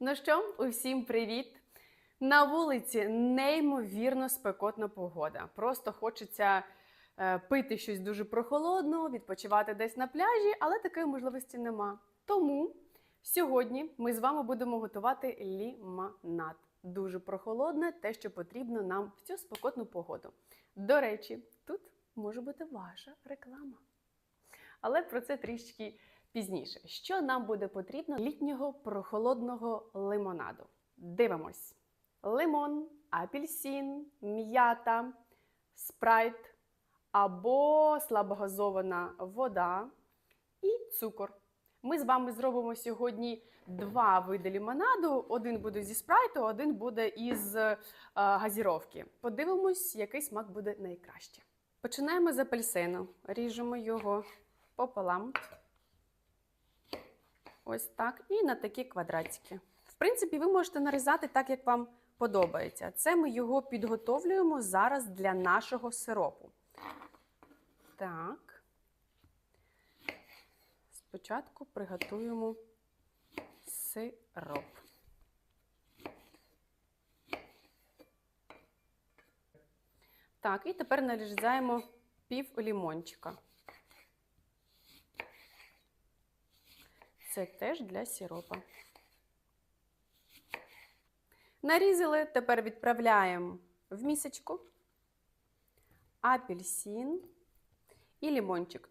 Ну що, усім привіт! На вулиці неймовірно спекотна погода. Просто хочеться е, пити щось дуже прохолодного, відпочивати десь на пляжі, але такої можливості нема. Тому сьогодні ми з вами будемо готувати лімонад. Дуже прохолодне, те, що потрібно нам в цю спекотну погоду. До речі, тут може бути ваша реклама. Але про це трішки пізніше. Що нам буде потрібно літнього прохолодного лимонаду? Дивимось: лимон, апельсин, м'ята, спрайт або слабогазована вода і цукор. Ми з вами зробимо сьогодні два види лимонаду. Один буде зі спрайту, один буде із е, газіровки. Подивимось, який смак буде найкраще. Починаємо з апельсину. Ріжемо його пополам. Ось так. І на такі квадратики. В принципі, ви можете нарізати так, як вам подобається. Це ми його підготовлюємо зараз для нашого сиропу. Так. Спочатку приготуємо сироп. Так, і тепер нарізаємо пів лімончика. Це теж для сиропа. Нарізали, тепер відправляємо в місочку апельсин і лимончик.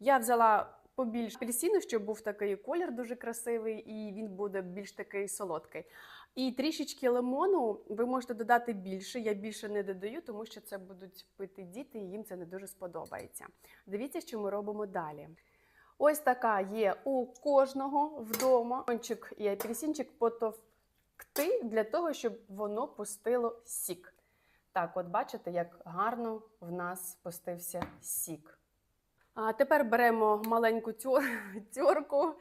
Я взяла побільше апельсину, щоб був такий колір дуже красивий, і він буде більш такий солодкий. І трішечки лимону ви можете додати більше. Я більше не додаю, тому що це будуть пити діти, і їм це не дуже сподобається. Дивіться, що ми робимо далі. Ось така є у кожного вдома лимончик і апельсинчик потовкти для того, щоб воно пустило сік. Так, от бачите, як гарно в нас пустився сік. А тепер беремо маленьку тьорку.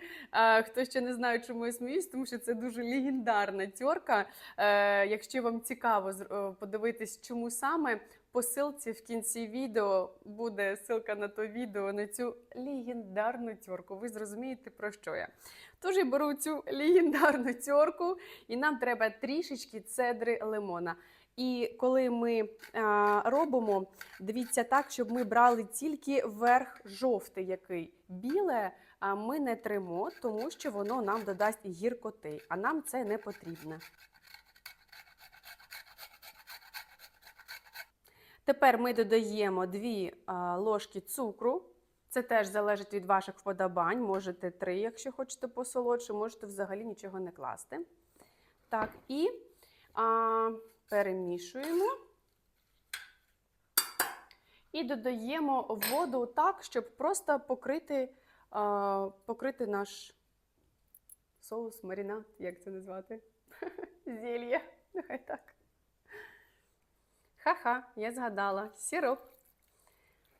Хто ще не знає, чому я сміюсь, тому що це дуже легендарна тьорка. Е, Якщо вам цікаво подивитись, чому саме, по ссылці в кінці відео буде ссылка на то відео на цю легендарну тьорку. Ви зрозумієте, про що я. Тож я беру цю легендарну тьорку, і нам треба трішечки цедри лимона. І коли ми а, робимо, дивіться так, щоб ми брали тільки верх жовтий, який біле, а ми не тримо, тому що воно нам додасть гіркоти, а нам це не потрібно. Тепер ми додаємо 2 ложки цукру. Це теж залежить від ваших вподобань. Можете 3, якщо хочете посолодше, можете взагалі нічого не класти. Так, і а, перемішуємо. І додаємо воду так, щоб просто покрити, а, покрити наш соус, маринад, як це назвати? Зелье. Нехай так. Ха-ха, я згадала. Сироп.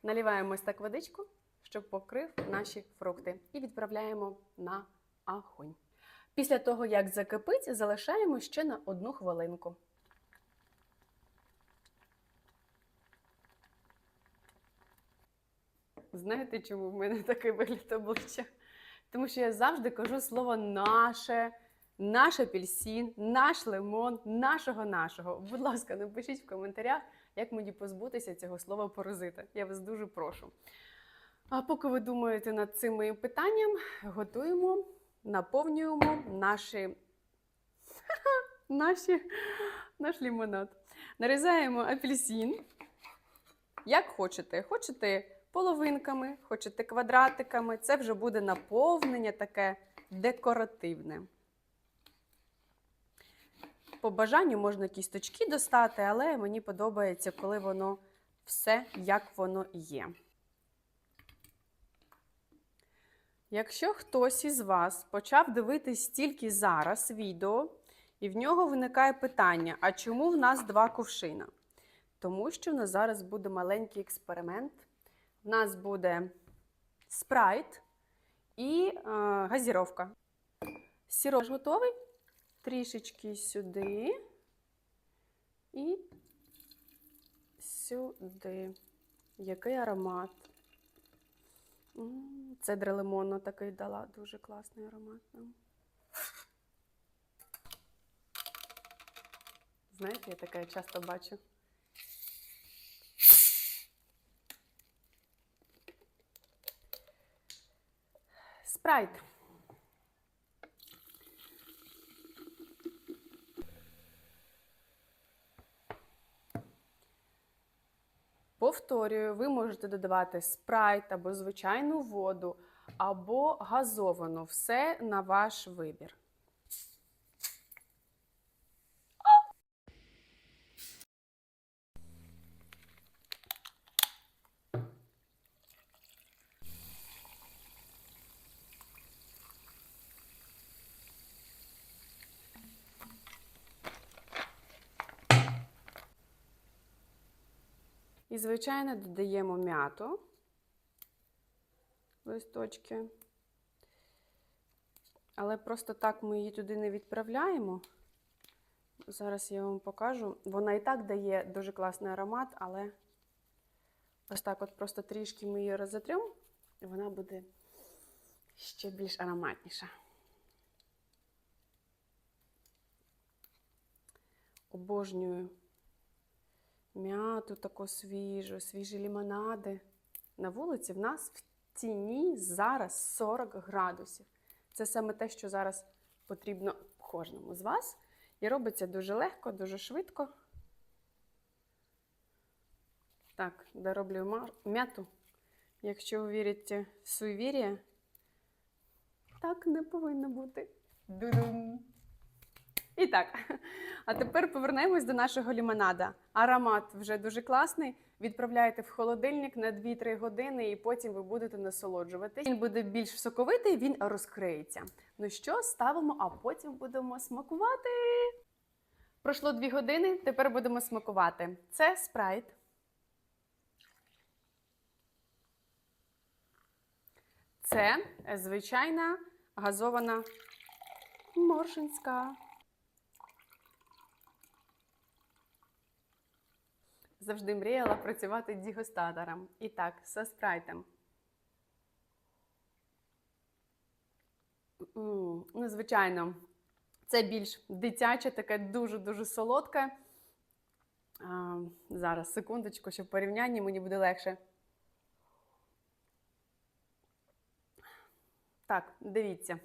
Наливаємо ось так водичку, щоб покрив наші фрукти. І відправляємо на огонь. Після того, як закипить, залишаємо ще на одну хвилинку. Знаєте, чому в мене такий вигляд обличчя? Тому що я завжди кажу слово наше, наш апельсин, наш лимон, нашого нашого. Будь ласка, напишіть в коментарях, як мені позбутися цього слова паразита. Я вас дуже прошу. А поки ви думаєте над цим моїм питанням, готуємо, наповнюємо наші, наші, наш лимонад. Нарізаємо апельсин. Як хочете. Хочете половинками, хочете квадратиками. Це вже буде наповнення таке декоративне. По бажанню можна кісточки достати, але мені подобається, коли воно все як воно є. Якщо хтось із вас почав дивитись тільки зараз відео, і в нього виникає питання: а чому в нас два ковшина? Тому що в нас зараз буде маленький експеримент. В нас буде спрайт і е, газіровка. Сироп готовий. Трішечки сюди і сюди. Який аромат. Цедра лимонну такий дала. Дуже класний аромат нам. Знаєте, я таке часто бачу. Спрайт. Повторюю, ви можете додавати спрайт або звичайну воду, або газовану. Все на ваш вибір. І, звичайно, додаємо м'яту листочки. Але просто так ми її туди не відправляємо. Зараз я вам покажу. Вона і так дає дуже класний аромат, але ось так от просто трішки ми її розотремо, і вона буде ще більш ароматніша. Обожнюю м'яту таку свіжу, свіжі лімонади. На вулиці в нас в тіні зараз 40 градусів. Це саме те, що зараз потрібно кожному з вас. І робиться дуже легко, дуже швидко. Так, дороблю м'яту. Якщо ви вірите в суєвір'я, так не повинно бути. Ду-дум. І так, а тепер повернемось до нашого лімонада. Аромат вже дуже класний. Відправляєте в холодильник на 2-3 години, і потім ви будете насолоджуватись. Він буде більш соковитий, він розкриється. Ну що, ставимо, а потім будемо смакувати. Пройшло 2 години, тепер будемо смакувати. Це спрайт. Це звичайна газована моршинська. Завжди мріяла працювати дігустатором. І так, зі спрайтом. Ну, звичайно, це більш дитяче, таке дуже-дуже солодке. А, зараз, секундочку, щоб в порівнянні мені буде легше. Так, дивіться.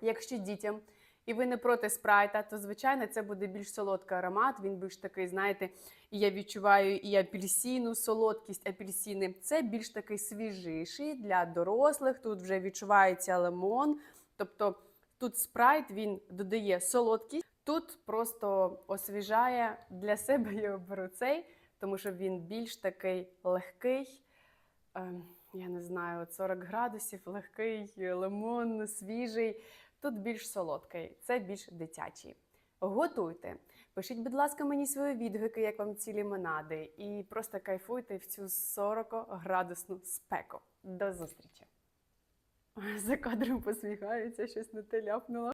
Якщо дітям і ви не проти спрайта, то звичайно це буде більш солодкий аромат. Він більш такий, знаєте, і я відчуваю і апельсину, солодкість апельсини. Це більш такий свіжіший для дорослих. Тут вже відчувається лимон. Тобто тут спрайт він додає солодкість. Тут просто освіжає для себе я оберу цей, тому що він більш такий легкий. Ем, я не знаю, 40 градусів, легкий лимон, свіжий. Тут більш солодкий, це більш дитячий. Готуйте. Пишіть, будь ласка, мені свої відгуки, як вам ці лімонади, і просто кайфуйте в цю 40-градусну спеку. До зустрічі! За кадром посміхається, щось не те ляпнула.